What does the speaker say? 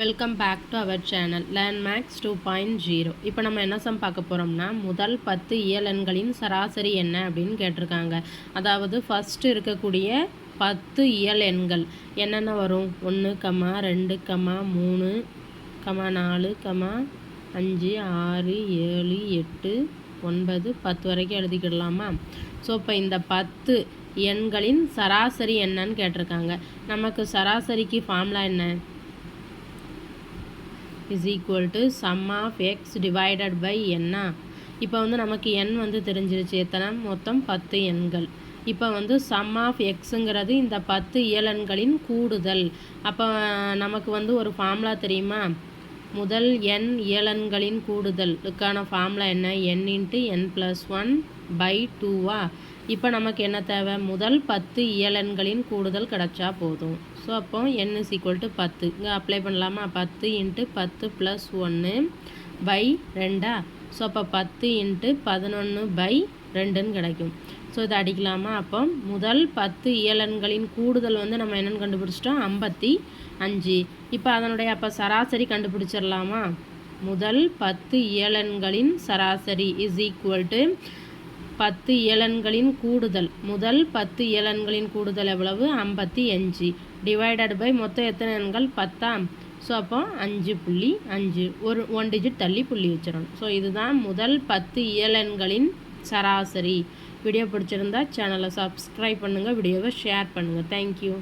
Welcome back to our channel land max two point zero இப்போ நம்ம என்ன some பார்க்க போகிறோம்னா முதல் பத்து இயலன்களின் சராசரி என்ன அப்படின்னு கேட்டிருக்காங்க. அதாவது ஃபஸ்ட்டு இருக்கக்கூடிய பத்து இயல் எண்கள் என்னென்ன வரும்? ஒன்று கமா ரெண்டு கமா மூணு கமா நாலு கமா அஞ்சு ஆறு ஏழு எட்டு ஒன்பது பத்து வரைக்கும் எழுதிக்கிடலாமா? ஸோ இப்போ இந்த பத்து எண்களின் சராசரி என்னன்னு கேட்டிருக்காங்க. நமக்கு சராசரிக்கு ஃபார்முலா என்ன? Is equal to sum of X divided by என்னா இப்போ வந்து நமக்கு எண் வந்து தெரிஞ்சிருச்சு. எத்தனை? மொத்தம் பத்து எண்கள். இப்போ வந்து சம் ஆஃப் எக்ஸுங்கிறது இந்த பத்து இயலன்களின் கூடுதல். அப்போ நமக்கு வந்து ஒரு ஃபார்முலா தெரியுமா? முதல் எண் இயலன்களின் கூடுதலுக்கான ஃபார்முலா என்ன? N into n plus one by டூவா இப்போ நமக்கு என்ன தேவை? முதல் பத்து இயலன்களின் கூடுதல் கிடச்சா போதும். ஸோ அப்போ என் இஸ் ஈக்குவல் டு பத்து. இங்கே அப்ளை பண்ணலாமா? பத்து இன்ட்டு பத்து ப்ளஸ் ஒன்று பை ரெண்டா? ஸோ அப்போ பத்து இன்ட்டு பதினொன்று பை ரெண்டுன்னு கிடைக்கும். ஸோ இதை அடிக்கலாமா? அப்போ முதல் பத்து இயலன்களின் கூடுதல் வந்து நம்ம என்னென்னு கண்டுபிடிச்சிட்டோம்? ஐம்பத்தி அஞ்சு. இப்போ அதனுடைய அப்போ சராசரி கண்டுபிடிச்சிடலாமா? முதல் பத்து இயலன்களின் சராசரி இஸ் ஈக்குவல் டு பத்து இயலன்களின் கூடுதல். முதல் பத்து இயலன்களின் கூடுதல் எவ்வளவு? ஐம்பத்தி அஞ்சு. டிவைடட் பை மொத்தம் எத்தனை எண்கள்? பத்தாம். ஸோ அப்போ அஞ்சு புள்ளி அஞ்சு. ஒரு ஒன் டிஜிட் தள்ளி புள்ளி வச்சிடணும். ஸோ இதுதான் முதல் பத்து இயலன்களின் சராசரி வீடியோ பிடிச்சிருந்தா சேனலை சப்ஸ்கிரைப் பண்ணுங்கள் வீடியோவை ஷேர் பண்ணுங்கள் தேங்க்யூ